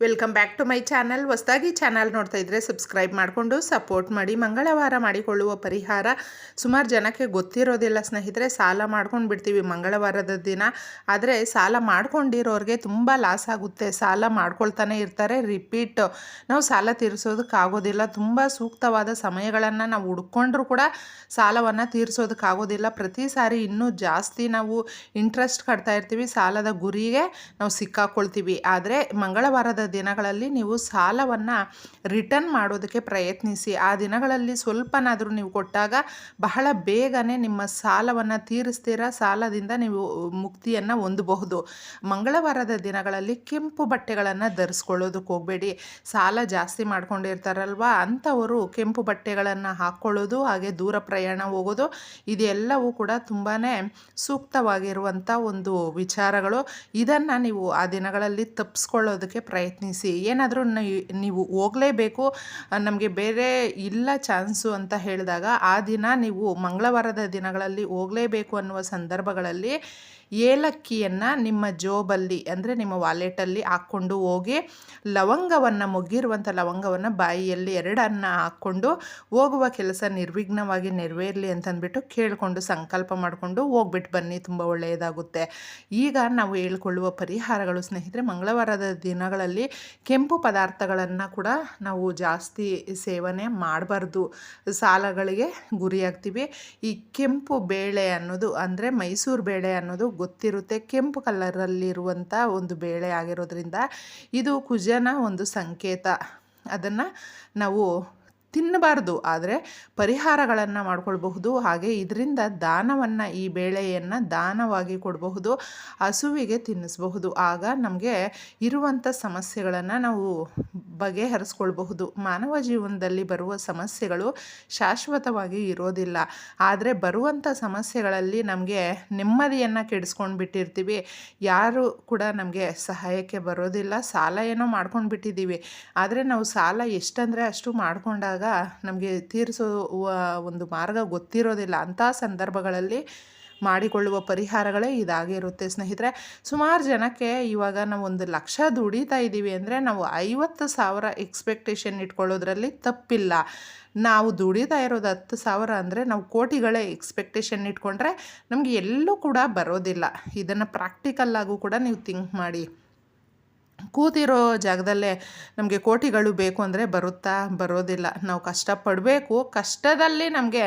Welcome back to my channel ಹೊಸದಾಗಿ channel ನೋಡ್ತಾ ಇದ್ದರೆ ಸಬ್ಸ್ಕ್ರೈಬ್ ಮಾಡಿಕೊಂಡು ಸಪೋರ್ಟ್ ಮಾಡಿ, ಮಂಗಳವಾರ ಮಾಡಿಕೊಳ್ಳುವ ಪರಿಹಾರ. ಸುಮಾರು ಜನಕ್ಕೆ ಗೊತ್ತಿರೋದಿಲ್ಲ ಸ್ನೇಹಿತರೆ, ಸಾಲ ಮಾಡ್ಕೊಂಡು ಬಿಡ್ತೀವಿ ಮಂಗಳವಾರದ ದಿನ. ಆದರೆ ಸಾಲ ಮಾಡ್ಕೊಂಡಿರೋರಿಗೆ ತುಂಬ ಲಾಸ್ ಆಗುತ್ತೆ. ಸಾಲ ಮಾಡ್ಕೊಳ್ತಾನೆ ಇರ್ತಾರೆ. ರಿಪೀಟ್ ನಾವು ಸಾಲ ತೀರಿಸೋದಕ್ಕಾಗೋದಿಲ್ಲ. ತುಂಬ ಸೂಕ್ತವಾದ ಸಮಯಗಳನ್ನು ನಾವು ಹುಡ್ಕೊಂಡ್ರೂ ಕೂಡ ಸಾಲವನ್ನು ತೀರಿಸೋದಕ್ಕಾಗೋದಿಲ್ಲ. ಪ್ರತಿ ಸಾರಿ ಇನ್ನೂ ಜಾಸ್ತಿ ನಾವು ಇಂಟ್ರೆಸ್ಟ್ ಕಟ್ತಾ ಇರ್ತೀವಿ. ಸಾಲದ ಗುರಿಗೆ ನಾವು ಸಿಕ್ಕಾಕೊಳ್ತೀವಿ. ಆದರೆ ಮಂಗಳವಾರದ ದಿನಗಳಲ್ಲಿ ನೀವು ಸಾಲವನ್ನು ರಿಟರ್ನ್ ಮಾಡೋದಕ್ಕೆ ಪ್ರಯತ್ನಿಸಿ. ಆ ದಿನಗಳಲ್ಲಿ ಸ್ವಲ್ಪನಾದರೂ ನೀವು ಕೊಟ್ಟಾಗ ಬಹಳ ಬೇಗನೆ ನಿಮ್ಮ ಸಾಲವನ್ನು ತೀರಿಸ್ತೀರ? ಸಾಲದಿಂದ ನೀವು ಮುಕ್ತಿಯನ್ನು ಹೊಂದಬಹುದು. ಮಂಗಳವಾರದ ದಿನಗಳಲ್ಲಿ ಕೆಂಪು ಬಟ್ಟೆಗಳನ್ನು ಧರಿಸ್ಕೊಳ್ಳೋದಕ್ಕೆ ಹೋಗಬೇಡಿ. ಸಾಲ ಜಾಸ್ತಿ ಮಾಡ್ಕೊಂಡಿರ್ತಾರಲ್ವಾ? ಅಂಥವರು ಕೆಂಪು ಬಟ್ಟೆಗಳನ್ನು ಹಾಕ್ಕೊಳ್ಳೋದು ಹಾಗೆ ದೂರ ಪ್ರಯಾಣ ಹೋಗೋದು, ಇದೆಲ್ಲವೂ ಕೂಡ ತುಂಬಾ ಸೂಕ್ತವಾಗಿರುವಂಥ ಒಂದು ವಿಚಾರಗಳು. ಇದನ್ನು ನೀವು ಆ ದಿನಗಳಲ್ಲಿ ತಪ್ಪಿಸ್ಕೊಳ್ಳೋದಕ್ಕೆ ಪ್ರಯತ್ನಿಸಿ. ಏನಾದರೂ ನೀವು ಹೋಗಲೇಬೇಕು, ನಮಗೆ ಬೇರೆ ಇಲ್ಲ ಚಾನ್ಸು ಅಂತ ಹೇಳಿದಾಗ ಆ ದಿನ ನೀವು ಮಂಗಳವಾರದ ದಿನಗಳಲ್ಲಿ ಹೋಗಲೇಬೇಕು ಅನ್ನುವ ಸಂದರ್ಭಗಳಲ್ಲಿ ಏಲಕ್ಕಿಯನ್ನು ನಿಮ್ಮ ಜೋಬಲ್ಲಿ ಅಂದರೆ ನಿಮ್ಮ ವಾಲೆಟಲ್ಲಿ ಹಾಕ್ಕೊಂಡು ಹೋಗಿ ಲವಂಗವನ್ನು ಮುಗ್ಗಿರುವಂಥ ಲವಂಗವನ್ನು ಬಾಯಿಯಲ್ಲಿ ಎರಡನ್ನು ಹಾಕ್ಕೊಂಡು ಹೋಗುವ ಕೆಲಸ ನಿರ್ವಿಘ್ನವಾಗಿ ನೆರವೇರಲಿ ಅಂತಂದ್ಬಿಟ್ಟು ಕೇಳಿಕೊಂಡು ಸಂಕಲ್ಪ ಮಾಡಿಕೊಂಡು ಹೋಗ್ಬಿಟ್ಟು ಬನ್ನಿ, ತುಂಬ ಒಳ್ಳೆಯದಾಗುತ್ತೆ. ಈಗ ನಾವು ಹೇಳ್ಕೊಳ್ಳುವ ಪರಿಹಾರಗಳು ಸ್ನೇಹಿತರೆ, ಮಂಗಳವಾರದ ದಿನಗಳಲ್ಲಿ ಕೆಂಪು ಪದಾರ್ಥಗಳನ್ನು ಕೂಡ ನಾವು ಜಾಸ್ತಿ ಸೇವನೆ ಮಾಡಬಾರ್ದು. ಸಾಲಗಳಿಗೆ ಗುರಿಯಾಗ್ತೀವಿ. ಈ ಕೆಂಪು ಬೇಳೆ ಅನ್ನೋದು ಅಂದರೆ ಮೈಸೂರು ಬೇಳೆ ಅನ್ನೋದು ಗೊತ್ತಿರುತ್ತೆ. ಕೆಂಪು ಕಲರಲ್ಲಿರುವಂಥ ಒಂದು ಬೇಳೆ ಆಗಿರೋದ್ರಿಂದ ಇದು ಕುಜನ ಒಂದು ಸಂಕೇತ. ಅದನ್ನು ನಾವು ತಿನ್ನಬಾರ್ದು. ಆದರೆ ಪರಿಹಾರಗಳನ್ನು ಮಾಡಿಕೊಳ್ಬಹುದು. ಹಾಗೆ ಇದರಿಂದ ದಾನವನ್ನು, ಈ ಬೇಳೆಯನ್ನು ದಾನವಾಗಿ ಕೊಡಬಹುದು, ಹಸುವಿಗೆ ತಿನ್ನಿಸಬಹುದು. ಆಗ ನಮಗೆ ಇರುವಂಥ ಸಮಸ್ಯೆಗಳನ್ನು ನಾವು ಬಗೆಹರಿಸ್ಕೊಳ್ಬಹುದು. ಮಾನವ ಜೀವನದಲ್ಲಿ ಬರುವ ಸಮಸ್ಯೆಗಳು ಶಾಶ್ವತವಾಗಿ ಇರೋದಿಲ್ಲ. ಆದರೆ ಬರುವಂಥ ಸಮಸ್ಯೆಗಳಲ್ಲಿ ನಮಗೆ ನೆಮ್ಮದಿಯನ್ನು ಕೆಡಿಸ್ಕೊಂಡು ಬಿಟ್ಟಿರ್ತೀವಿ ಯಾರು ಕೂಡ ನಮಗೆ ಸಹಾಯಕ್ಕೆ ಬರೋದಿಲ್ಲ. ಸಾಲ ಏನೋ ಮಾಡ್ಕೊಂಡು ಬಿಟ್ಟಿದ್ದೀವಿ ಆದರೆ ನಾವು ಸಾಲ ಎಷ್ಟಂದರೆ ಅಷ್ಟು ಮಾಡಿಕೊಂಡಾಗ ನಮಗೆ ತೀರಿಸುವ ಒಂದು ಮಾರ್ಗ ಗೊತ್ತಿರೋದಿಲ್ಲ. ಅಂಥ ಸಂದರ್ಭಗಳಲ್ಲಿ ಮಾಡಿಕೊಳ್ಳುವ ಪರಿಹಾರಗಳೇ ಇದಾಗಿರುತ್ತೆ ಸ್ನೇಹಿತರೆ. ಸುಮಾರು ಜನಕ್ಕೆ ಇವಾಗ ನಾವು ಒಂದು ಲಕ್ಷ ದುಡಿತಾ ಇದ್ದೀವಿ ಅಂದರೆ ನಾವು ಐವತ್ತು ಸಾವಿರ ಎಕ್ಸ್ಪೆಕ್ಟೇಷನ್ ಇಟ್ಕೊಳ್ಳೋದ್ರಲ್ಲಿ ತಪ್ಪಿಲ್ಲ. ನಾವು ದುಡಿತಾ ಇರೋದು ಹತ್ತು ಸಾವಿರ ಅಂದರೆ ನಾವು ಕೋಟಿಗಳೇ ಎಕ್ಸ್ಪೆಕ್ಟೇಷನ್ ಇಟ್ಕೊಂಡ್ರೆ ನಮಗೆ ಎಲ್ಲೂ ಕೂಡ ಬರೋದಿಲ್ಲ. ಇದನ್ನು ಪ್ರಾಕ್ಟಿಕಲ್ಲಾಗೂ ಕೂಡ ನೀವು ಥಿಂಕ್ ಮಾಡಿ. ಕೂತಿರೋ ಜಾಗದಲ್ಲೇ ನಮಗೆ ಕೋಟಿಗಳು ಬೇಕು ಅಂದರೆ ಬರುತ್ತಾ? ಬರೋದಿಲ್ಲ. ನಾವು ಕಷ್ಟಪಡಬೇಕು. ಕಷ್ಟದಲ್ಲಿ ನಮಗೆ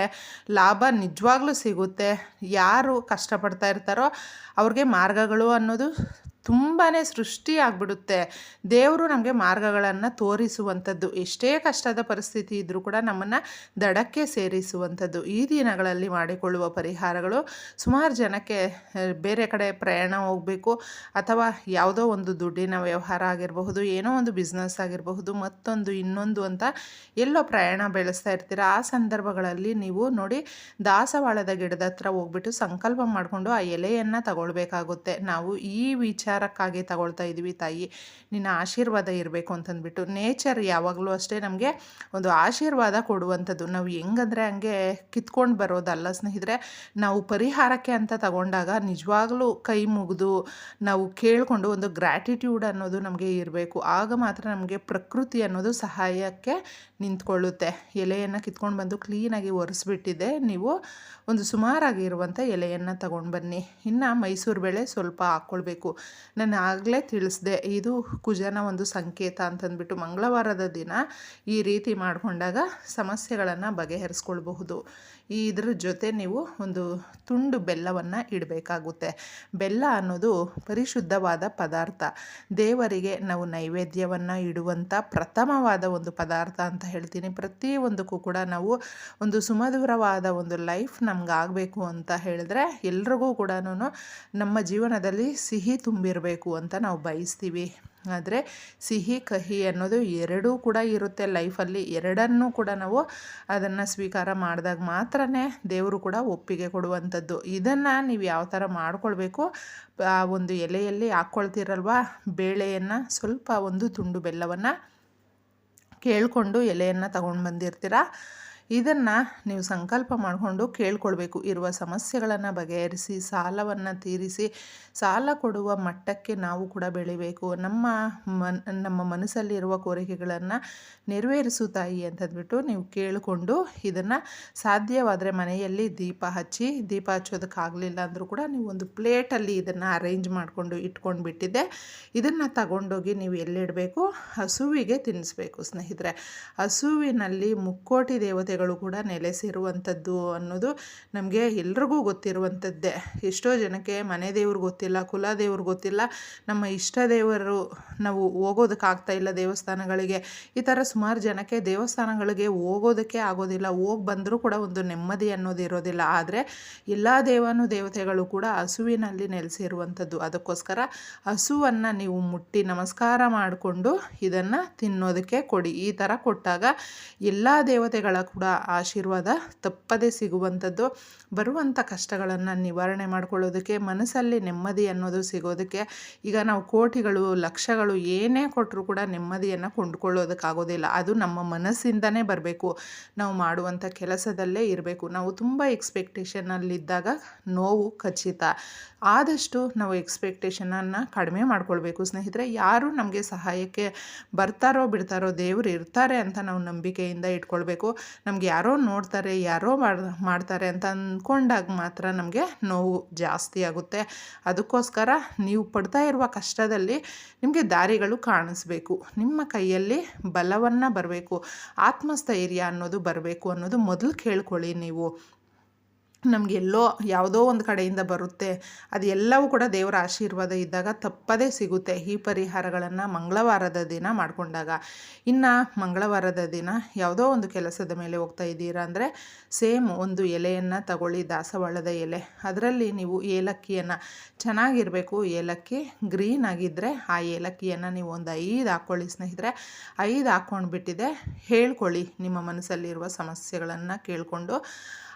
ಲಾಭ ನಿಜವಾಗ್ಲೂ ಸಿಗುತ್ತೆ. ಯಾರು ಕಷ್ಟಪಡ್ತಾ ಇರ್ತಾರೋ ಅವ್ರಿಗೆ ಮಾರ್ಗಗಳು ಅನ್ನೋದು ತುಂಬಾ ಸೃಷ್ಟಿ ಆಗಿಬಿಡುತ್ತೆ. ದೇವರು ನಮಗೆ ಮಾರ್ಗಗಳನ್ನು ತೋರಿಸುವಂಥದ್ದು. ಎಷ್ಟೇ ಕಷ್ಟದ ಪರಿಸ್ಥಿತಿ ಇದ್ದರೂ ಕೂಡ ನಮ್ಮನ್ನು ದಡಕ್ಕೆ ಸೇರಿಸುವಂಥದ್ದು. ಈ ದಿನಗಳಲ್ಲಿ ಮಾಡಿಕೊಳ್ಳುವ ಪರಿಹಾರಗಳು ಸುಮಾರು ಜನಕ್ಕೆ ಬೇರೆ ಕಡೆ ಪ್ರಯಾಣ ಹೋಗಬೇಕು ಅಥವಾ ಯಾವುದೋ ಒಂದು ದುಡ್ಡಿನ ವ್ಯವಹಾರ ಆಗಿರಬಹುದು, ಏನೋ ಒಂದು ಬಿಸ್ನೆಸ್ ಆಗಿರಬಹುದು, ಮತ್ತೊಂದು, ಇನ್ನೊಂದು ಅಂತ ಎಲ್ಲೋ ಪ್ರಯಾಣ ಬೆಳೆಸ್ತಾ ಇರ್ತೀರ, ಆ ಸಂದರ್ಭಗಳಲ್ಲಿ ನೀವು ನೋಡಿ ದಾಸವಾಳದ ಗಿಡದ ಹತ್ರ ಹೋಗ್ಬಿಟ್ಟು ಸಂಕಲ್ಪ ಮಾಡಿಕೊಂಡು ಆ ಎಲೆಯನ್ನು ತಗೊಳ್ಬೇಕಾಗುತ್ತೆ. ನಾವು ಈ ವಿಚಾರ ವಿಚಾರಕ್ಕಾಗಿ ತಗೊಳ್ತಾ ಇದ್ದೀವಿ ತಾಯಿ. ನಿನ್ನ ಆಶೀರ್ವಾದ ಇರಬೇಕು ಅಂತಂದ್ಬಿಟ್ಟು. ನೇಚರ್ ಯಾವಾಗಲೂ ಅಷ್ಟೇ ನಮಗೆ ಒಂದು ಆಶೀರ್ವಾದ ಕೊಡುವಂಥದ್ದು. ನಾವು ಹೆಂಗಂದರೆ ಹಂಗೆ ಕಿತ್ಕೊಂಡು ಬರೋದಲ್ಲ ಸ್ನೇಹಿತರೆ. ನಾವು ಪರಿಹಾರಕ್ಕೆ ಅಂತ ತಗೊಂಡಾಗ ನಿಜವಾಗ್ಲೂ ಕೈ ಮುಗಿದು ನಾವು ಕೇಳಿಕೊಂಡು ಒಂದು ಗ್ರ್ಯಾಟಿಟ್ಯೂಡ್ ಅನ್ನೋದು ನಮಗೆ ಇರಬೇಕು. ಆಗ ಮಾತ್ರ ನಮಗೆ ಪ್ರಕೃತಿ ಅನ್ನೋದು ಸಹಾಯಕ್ಕೆ ನಿಂತ್ಕೊಳ್ಳುತ್ತೆ. ಎಲೆಯನ್ನು ಕಿತ್ಕೊಂಡು ಬಂದು ಕ್ಲೀನಾಗಿ ಒರೆಸ್ಬಿಟ್ಟಿದೆ. ನೀವು ಒಂದು ಸುಮಾರಾಗಿರುವಂಥ ಎಲೆಯನ್ನು ತಗೊಂಡು ಬನ್ನಿ. ಇನ್ನು ಮೈಸೂರು ಬೇಳೆ ಸ್ವಲ್ಪ ಹಾಕ್ಕೊಳ್ಬೇಕು. ನಾನು ಆಗಲೇ ತಿಳಿಸ್ದೆ, ಇದು ಕುಜನ ಒಂದು ಸಂಕೇತ ಅಂತಂದ್ಬಿಟ್ಟು ಮಂಗಳವಾರದ ದಿನ ಈ ರೀತಿ ಮಾಡಿಕೊಂಡಾಗ ಸಮಸ್ಯೆಗಳನ್ನು ಬಗೆಹರಿಸ್ಕೊಳ್ಬಹುದು. ಇದ್ರ ಜೊತೆ ನೀವು ಒಂದು ತುಂಡು ಬೆಲ್ಲವನ್ನು ಇಡಬೇಕಾಗುತ್ತೆ. ಬೆಲ್ಲ ಅನ್ನೋದು ಪರಿಶುದ್ಧವಾದ ಪದಾರ್ಥ. ದೇವರಿಗೆ ನಾವು ನೈವೇದ್ಯವನ್ನು ಇಡುವಂಥ ಪ್ರಥಮವಾದ ಒಂದು ಪದಾರ್ಥ ಅಂತ ಹೇಳ್ತೀನಿ. ಪ್ರತಿಯೊಂದಕ್ಕೂ ಕೂಡ ನಾವು ಒಂದು ಸುಮಧುರವಾದ ಒಂದು ಲೈಫ್ ನಮ್ಗೆ ಆಗಬೇಕು ಅಂತ ಹೇಳಿದ್ರೆ ಎಲ್ರಿಗೂ ಕೂಡ ನಮ್ಮ ಜೀವನದಲ್ಲಿ ಸಿಹಿ ತುಂಬಿರಬೇಕು ಅಂತ ನಾವು ಬಯಸ್ತೀವಿ. ಆದರೆ ಸಿಹಿ, ಕಹಿ ಅನ್ನೋದು ಎರಡೂ ಕೂಡ ಇರುತ್ತೆ ಲೈಫಲ್ಲಿ. ಎರಡನ್ನೂ ಕೂಡ ನಾವು ಅದನ್ನು ಸ್ವೀಕಾರ ಮಾಡಿದಾಗ ಮಾತ್ರ ದೇವರು ಕೂಡ ಒಪ್ಪಿಗೆ ಕೊಡುವಂಥದ್ದು. ಇದನ್ನು ನೀವು ಯಾವ ಥರ ಮಾಡ್ಕೊಳ್ಬೇಕು? ಆ ಒಂದು ಎಲೆಯಲ್ಲಿ ಹಾಕ್ಕೊಳ್ತೀರಲ್ವ ಬೇಳೆಯನ್ನು ಸ್ವಲ್ಪ ಒಂದು ತುಂಡು ಬೆಲ್ಲವನ್ನು ಕೇಳಿಕೊಂಡು ಎಲೆಯನ್ನು ತಗೊಂಡು ಬಂದಿರ್ತೀರ? ಇದನ್ನು ನೀವು ಸಂಕಲ್ಪ ಮಾಡಿಕೊಂಡು ಕೇಳ್ಕೊಳ್ಬೇಕು. ಇರುವ ಸಮಸ್ಯೆಗಳನ್ನು ಬಗೆಹರಿಸಿ, ಸಾಲವನ್ನು ತೀರಿಸಿ, ಸಾಲ ಕೊಡುವ ಮಟ್ಟಕ್ಕೆ ನಾವು ಕೂಡ ಬೆಳಿಬೇಕು. ನಮ್ಮ ಮನ್, ನಮ್ಮ ಮನಸ್ಸಲ್ಲಿರುವ ಕೋರಿಕೆಗಳನ್ನು ನೆರವೇರಿಸು ತಾಯಿ ಅಂತಂದ್ಬಿಟ್ಟು ನೀವು ಕೇಳಿಕೊಂಡು ಇದನ್ನು ಸಾಧ್ಯವಾದರೆ ಮನೆಯಲ್ಲಿ ದೀಪ ಹಚ್ಚಿ, ದೀಪ ಹಚ್ಚೋದಕ್ಕಾಗಲಿಲ್ಲ ಅಂದರೂ ಕೂಡ ನೀವು ಒಂದು ಪ್ಲೇಟಲ್ಲಿ ಇದನ್ನು ಅರೇಂಜ್ ಮಾಡಿಕೊಂಡು ಇಟ್ಕೊಂಡು ಬಿಟ್ಟಿದ್ದೆ. ಇದನ್ನು ತಗೊಂಡೋಗಿ ನೀವು ಎಲ್ಲಿಡಬೇಕು? ಹಸುವಿಗೆ ತಿನ್ನಿಸ್ಬೇಕು ಸ್ನೇಹಿತರೆ. ಹಸುವಿನಲ್ಲಿ ಮುಕ್ಕೋಟಿ ದೇವತೆಗಳು ಕೂಡ ನೆಲೆಸಿರುವಂಥದ್ದು ಅನ್ನೋದು ನಮಗೆ ಎಲ್ರಿಗೂ ಗೊತ್ತಿರುವಂಥದ್ದೇ. ಎಷ್ಟೋ ಜನಕ್ಕೆ ಮನೆ ದೇವ್ರಿಗೆ ಗೊತ್ತಿಲ್ಲ, ಕುಲ ದೇವ್ರು ಗೊತ್ತಿಲ್ಲ, ನಮ್ಮ ಇಷ್ಟ ದೇವರು ನಾವು ಹೋಗೋದಕ್ಕಾಗ್ತಾ ಇಲ್ಲ ದೇವಸ್ಥಾನಗಳಿಗೆ. ಈ ಥರ ಸುಮಾರು ಜನಕ್ಕೆ ದೇವಸ್ಥಾನಗಳಿಗೆ ಹೋಗೋದಕ್ಕೆ ಆಗೋದಿಲ್ಲ, ಹೋಗಿ ಬಂದರೂ ಕೂಡ ಒಂದು ನೆಮ್ಮದಿ ಅನ್ನೋದು ಇರೋದಿಲ್ಲ. ಆದರೆ ಎಲ್ಲ ದೇವಾನು ದೇವತೆಗಳು ಕೂಡ ಹಸುವಿನಲ್ಲಿ ನೆಲೆಸಿರುವಂಥದ್ದು. ಅದಕ್ಕೋಸ್ಕರ ಹಸುವನ್ನು ನೀವು ಮುಟ್ಟಿ ನಮಸ್ಕಾರ ಮಾಡಿಕೊಂಡು ಇದನ್ನು ತಿನ್ನೋದಕ್ಕೆ ಕೊಡಿ. ಈ ಥರ ಕೊಟ್ಟಾಗ ಎಲ್ಲ ದೇವತೆಗಳ ಕೂಡ ಆಶೀರ್ವಾದ, ತಪ್ಪದೇ ಸಿಗುವಂಥದ್ದು, ಬರುವಂಥ ಕಷ್ಟಗಳನ್ನು ನಿವಾರಣೆ ಮಾಡ್ಕೊಳ್ಳೋದಕ್ಕೆ, ಮನಸ್ಸಲ್ಲಿ ನೆಮ್ಮದಿ ಅನ್ನೋದು ಸಿಗೋದಕ್ಕೆ, ಈಗ ನಾವು ಕೋಟಿಗಳು, ಲಕ್ಷಗಳು ಏನೇ ಕೊಟ್ಟರೂ ಕೂಡ ನೆಮ್ಮದಿಯನ್ನು ಕೊಂಡ್ಕೊಳ್ಳೋದಕ್ಕಾಗೋದಿಲ್ಲ ಅದು ನಮ್ಮ ಮನಸ್ಸಿಂದನೇ ಬರಬೇಕು. ನಾವು ಮಾಡುವಂಥ ಕೆಲಸದಲ್ಲೇ ಇರಬೇಕು. ನಾವು ತುಂಬ ಎಕ್ಸ್ಪೆಕ್ಟೇಷನಲ್ಲಿದ್ದಾಗ ನೋವು ಖಚಿತ. ಆದಷ್ಟು ನಾವು ಎಕ್ಸ್ಪೆಕ್ಟೇಷನನ್ನು ಕಡಿಮೆ ಮಾಡ್ಕೊಳ್ಬೇಕು. ಸ್ನೇಹಿತರೆ, ಯಾರು ನಮಗೆ ಸಹಾಯಕ್ಕೆ ಬರ್ತಾರೋ ಬಿಡ್ತಾರೋ ದೇವರು ಇರ್ತಾರೆ ಅಂತ ನಾವು ನಂಬಿಕೆಯಿಂದ ಇಟ್ಕೊಳ್ಬೇಕು. ನಮ್ಗೆ ಯಾರೋ ನೋಡ್ತಾರೆ, ಯಾರೋ ಮಾಡ್ತಾರೆ ಅಂತ ಅಂದ್ಕೊಂಡಾಗ ಮಾತ್ರ ನಮಗೆ ನೋವು ಜಾಸ್ತಿ ಆಗುತ್ತೆ. ಅದಕ್ಕೋಸ್ಕರ ನೀವು ಪಡ್ತಾ ಇರುವ ಕಷ್ಟದಲ್ಲಿ ನಿಮಗೆ ದಾರಿಗಳು ಕಾಣಿಸ್ಬೇಕು. ನಿಮ್ಮ ಕೈಯಲ್ಲಿ ಬಲವನ್ನು ಬರಬೇಕು. ಆತ್ಮಸ್ಥೈರ್ಯ ಅನ್ನೋದು ಬರಬೇಕು ಅನ್ನೋದು ಮೊದಲು ಕೇಳ್ಕೊಳ್ಳಿ ನೀವು. ನಮಗೆಲ್ಲೋ ಯಾವುದೋ ಒಂದು ಕಡೆಯಿಂದ ಬರುತ್ತೆ. ಅದೆಲ್ಲವೂ ಕೂಡ ದೇವರ ಆಶೀರ್ವಾದ ಇದ್ದಾಗ ತಪ್ಪದೇ ಸಿಗುತ್ತೆ ಈ ಪರಿಹಾರಗಳನ್ನು ಮಂಗಳವಾರದ ದಿನ ಮಾಡಿಕೊಂಡಾಗ. ಇನ್ನು ಮಂಗಳವಾರದ ದಿನ ಯಾವುದೋ ಒಂದು ಕೆಲಸದ ಮೇಲೆ ಹೋಗ್ತಾ ಇದ್ದೀರಾ ಅಂದರೆ ಸೇಮ್ ಒಂದು ಎಲೆಯನ್ನು ತಗೊಳ್ಳಿ, ದಾಸವಾಳದ ಎಲೆ. ಅದರಲ್ಲಿ ನೀವು ಏಲಕ್ಕಿಯನ್ನು ಚೆನ್ನಾಗಿರಬೇಕು. ಏಲಕ್ಕಿ ಗ್ರೀನ್ ಆಗಿದ್ದರೆ ಆ ಏಲಕ್ಕಿಯನ್ನು ನೀವು ಒಂದು ಐದು ಹಾಕ್ಕೊಳ್ಳಿ ಸ್ನೇಹಿತರೆ. ಐದು ಹಾಕ್ಕೊಂಡು ಬಿಟ್ಟಿದೆ ಹೇಳ್ಕೊಳ್ಳಿ ನಿಮ್ಮ ಮನಸ್ಸಲ್ಲಿರುವ ಸಮಸ್ಯೆಗಳನ್ನು ಕೇಳಿಕೊಂಡು.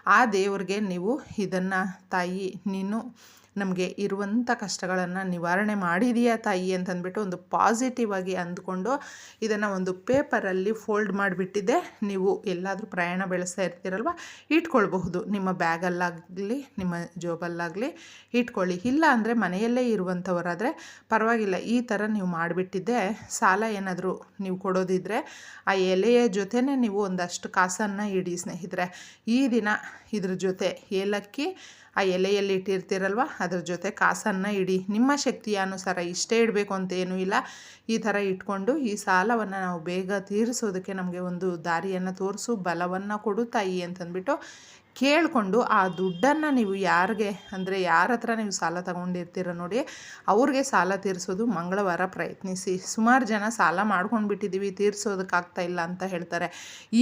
ಆ ದೇವ್ರಿಗೆ ನೀವು ಇದನ್ನು ತಾಯಿ ನೀನು ನಮಗೆ ಇರುವಂಥ ಕಷ್ಟಗಳನ್ನು ನಿವಾರಣೆ ಮಾಡಿದೀಯಾ ತಾಯಿ ಅಂತಂದ್ಬಿಟ್ಟು ಒಂದು ಪಾಸಿಟಿವ್ ಆಗಿ ಅಂದ್ಕೊಂಡು ಇದನ್ನು ಒಂದು ಪೇಪರಲ್ಲಿ ಫೋಲ್ಡ್ ಮಾಡಿಬಿಟ್ಟಿದ್ದೆ ನೀವು ಎಲ್ಲಾದರೂ ಪ್ರಯಾಣ ಬೆಳೆಸ್ತಾ ಇರ್ತೀರಲ್ವ? ಇಟ್ಕೊಳ್ಬಹುದು. ನಿಮ್ಮ ಬ್ಯಾಗಲ್ಲಾಗಲಿ ನಿಮ್ಮ ಜೋಬಲ್ಲಾಗಲಿ ಇಟ್ಕೊಳ್ಳಿ. ಇಲ್ಲ ಅಂದರೆ ಮನೆಯಲ್ಲೇ ಇರುವಂಥವರಾದರೆ ಪರವಾಗಿಲ್ಲ, ಈ ಥರ ನೀವು ಮಾಡಿಬಿಟ್ಟಿದ್ದೆ. ಸಾಲ ಏನಾದರೂ ನೀವು ಕೊಡೋದಿದ್ರೆ ಆ ಎಲೆಯ ಜೊತೆನೇ ನೀವು ಒಂದಷ್ಟು ಕಾಸನ್ನು ಇಡಿ ಸ್ನೇಹಿತರೆ. ಈ ದಿನ ಇದ್ರ ಜೊತೆ ಏಲಕ್ಕಿ ಆ ಎಲೆಯಲ್ಲಿ ಇಟ್ಟಿರ್ತೀರಲ್ವ? ಅದ್ರ ಜೊತೆ ಕಾಸನ್ನು ಇಡಿ. ನಿಮ್ಮ ಶಕ್ತಿಯ ಅನುಸಾರ ಇಷ್ಟೇ ಇಡಬೇಕು ಅಂತ ಏನೂ ಇಲ್ಲ. ಈ ಥರ ಇಟ್ಕೊಂಡು ಈ ಸಾಲವನ್ನು ನಾವು ಬೇಗ ತೀರಿಸೋದಕ್ಕೆ ನಮಗೆ ಒಂದು ದಾರಿಯನ್ನು ತೋರಿಸು, ಬಲವನ್ನು ಕೊಡು ತಾಯಿ ಅಂತಂದ್ಬಿಟ್ಟು ಕೇಳಿಕೊಂಡು ಆ ದುಡ್ಡನ್ನು ನೀವು ಯಾರಿಗೆ, ಅಂದರೆ ಯಾರ ಹತ್ರ ನೀವು ಸಾಲ ತಗೊಂಡಿರ್ತೀರ ನೋಡಿ, ಅವ್ರಿಗೆ ಸಾಲ ತೀರಿಸೋದು ಮಂಗಳವಾರ ಪ್ರಯತ್ನಿಸಿ. ಸುಮಾರು ಜನ ಸಾಲ ಮಾಡ್ಕೊಂಡು ಬಿಟ್ಟಿದ್ದೀವಿ ತೀರಿಸೋದಕ್ಕಾಗ್ತಾ ಇಲ್ಲ ಅಂತ ಹೇಳ್ತಾರೆ.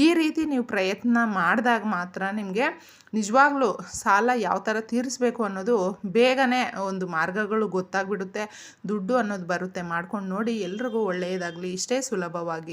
ಈ ರೀತಿ ನೀವು ಪ್ರಯತ್ನ ಮಾಡಿದಾಗ ಮಾತ್ರ ನಿಮಗೆ ನಿಜವಾಗ್ಲೂ ಸಾಲ ಯಾವ ಥರ ತೀರಿಸಬೇಕು ಅನ್ನೋದು ಬೇಗನೆ ಒಂದು ಮಾರ್ಗಗಳು ಗೊತ್ತಾಗ್ಬಿಡುತ್ತೆ. ದುಡ್ಡು ಅನ್ನೋದು ಬರುತ್ತೆ. ಮಾಡ್ಕೊಂಡು ನೋಡಿ, ಎಲ್ರಿಗೂ ಒಳ್ಳೆಯದಾಗಲಿ. ಇಷ್ಟೇ ಸುಲಭವಾಗಿ.